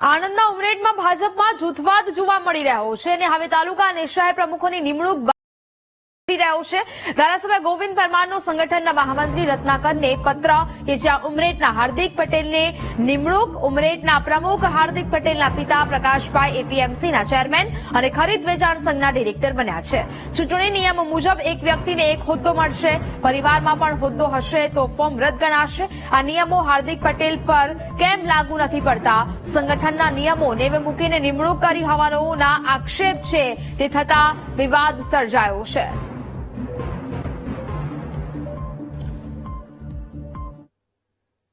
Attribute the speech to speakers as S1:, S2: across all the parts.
S1: આણંદના ઉમરેટમાં ભાજપમાં જૂથવાદ જોવા મળી રહ્યો છે અને હવે તાલુકા અને શહેર પ્રમુખોની નિમણૂક રહ્યો છે. ધારાસભ્ય ગોવિંદ પરમારનો સંગઠનના મહામંત્રી રત્નાકરને પત્ર કે જ્યાં ઉમરેઠના હાર્દિક પટેલને નિમણૂક, ઉમરેઠના પ્રમુખ હાર્દિક પટેલના પિતા પ્રકાશભાઈ એપીએમસીના ચેરમેન અને ખરીદ વેચાણ સંઘના ડિરેક્ટર બન્યા છે. ચૂંટણી નિયમ મુજબ એક વ્યક્તિને એક હોદ્દો મળશે, પરિવારમાં પણ હોદ્દો હશે તો ફોર્મ રદ ગણાશે. આ નિયમો હાર્દિક પટેલ પર કેમ લાગુ નથી પડતા? સંગઠનના નિયમો નેવે મૂકીને નિમણૂક કરી હોવાનોના આક્ષેપ છે તે થતા વિવાદ સર્જાયો છે.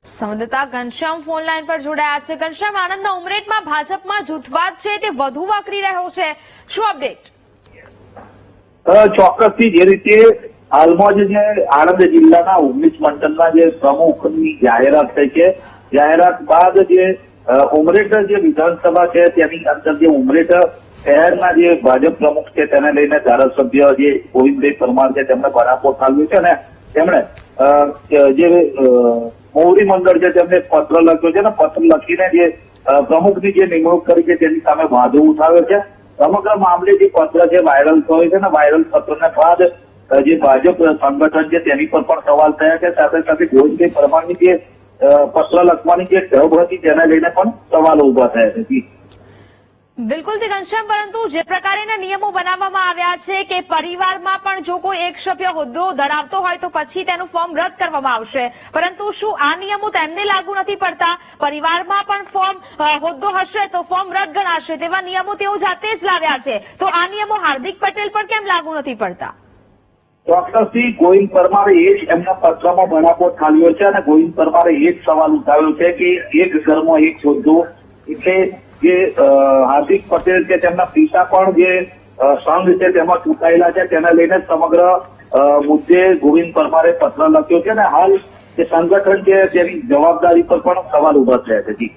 S1: સંવાદદાતા ઘનશ્યામ ફોન લાઈન પર જોડાયા છે. ઘનશ્યામ, આનંદના ઉમરેટમાં ભાજપમાં જૂથવાદ છે તે વધુ વાકરી રહ્યો છે. શું અપડેટ
S2: ચોક્કસથી જે રીતે હાલમાં જે આણંદ જિલ્લાના ઓગણીસ મંડળના જે પ્રમુખની જાહેરાત થઈ છે. જાહેરાત બાદ જે ઉમરેટ જે વિધાનસભા છે, તેની અંદર જે ઉમરેટ શહેરના જે ભાજપ પ્રમુખ છે, તેને લઈને ધારાસભ્ય જે ગોવિંદભાઈ પરમાર છે, તેમણે બરાબર ઠાલવ્યો છે ને તેમણે જે મોવડી મંડળ છે, તેમને પત્ર લખ્યો છે અને પત્ર લખીને જે પ્રમુખની જે નિમણૂક કરી છે, તેની સામે વાંધો ઉઠાવ્યો છે સમગ્ર મામલે જે પત્ર છે, વાયરલ થયો છે ને વાયરલ પત્રને બાદ જે ભાજપ સંગઠન છે, તેની પર પણ સવાલ થયા છે સાથે સાથે ગોવિંદભાઈ પરમારની જે પત્ર લખવાની જે ઢબ હતી તેને લઈને પણ સવાલો ઊભા થયા છે.
S1: બિલકુલ ઘનશ્યામ, પરંતુ જે પ્રકારેના નિયમો બનાવવામાં આવ્યા છે કે પરિવારમાં પણ જો કોઈ એક સભ્ય હોદ્દો ધરાવતો હોય તો પછી તેનું ફોર્મ રદ કરવામાં આવશે. પરંતુ શું આ નિયમો તેમને લાગુ નથી પડતા? પરિવારમાં પણ ફોર્મ હોદ્દો હશે તો ફોર્મ રદ ગણાશે તેવા નિયમો તેઓ જાતે જ લાવ્યા છે. તો આ નિયમો હાર્દિક પટેલ પર કેમ લાગુ નથી પડતા?
S2: ચોક્કસથી ગોવિંદ પરમારે એ જ એમના પત્રમાં બનાવો ઠાલ્યો છે અને ગોવિંદ પરમારે એ જ સવાલ ઉઠાવ્યો છે કે એક ઘરમાં એક હોદ્દો એટલે જે હાર્દિક પટેલ છે તેમના પિતા પણ જે સંઘ છે તેમાં ચૂંટાયેલા છે, તેને લઈને સમગ્ર મુદ્દે ગોવિંદ પરમારે પત્ર લખ્યો છે અને હાલ જે સંગઠન છે તેની જવાબદારી પર પણ સવાલ ઊભા થયા છે. જી.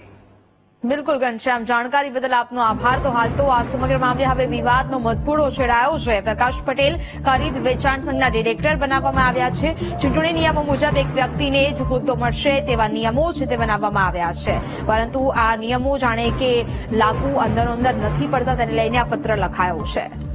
S1: બિલકુલ ઘનશ્યામ, જાણકારી બદલ આપનો આભાર. તો હાલ તો આ સમગ્ર મામલે હવે વિવાદનો મધપૂડો છેડાયો છે. પ્રકાશ પટેલ ખરીદ વેચાણ સંઘના ડિરેક્ટર બનાવવામાં આવ્યા છે. ચૂંટણી નિયમો મુજબ એક વ્યક્તિને જ હોદ્દો મળશે તેવા નિયમો છે તે બનાવવામાં આવ્યા છે. પરંતુ આ નિયમો જાણે કે લાગુ અંદરો અંદર નથી પડતા તેને લઈને આ પત્ર લખાયો છે.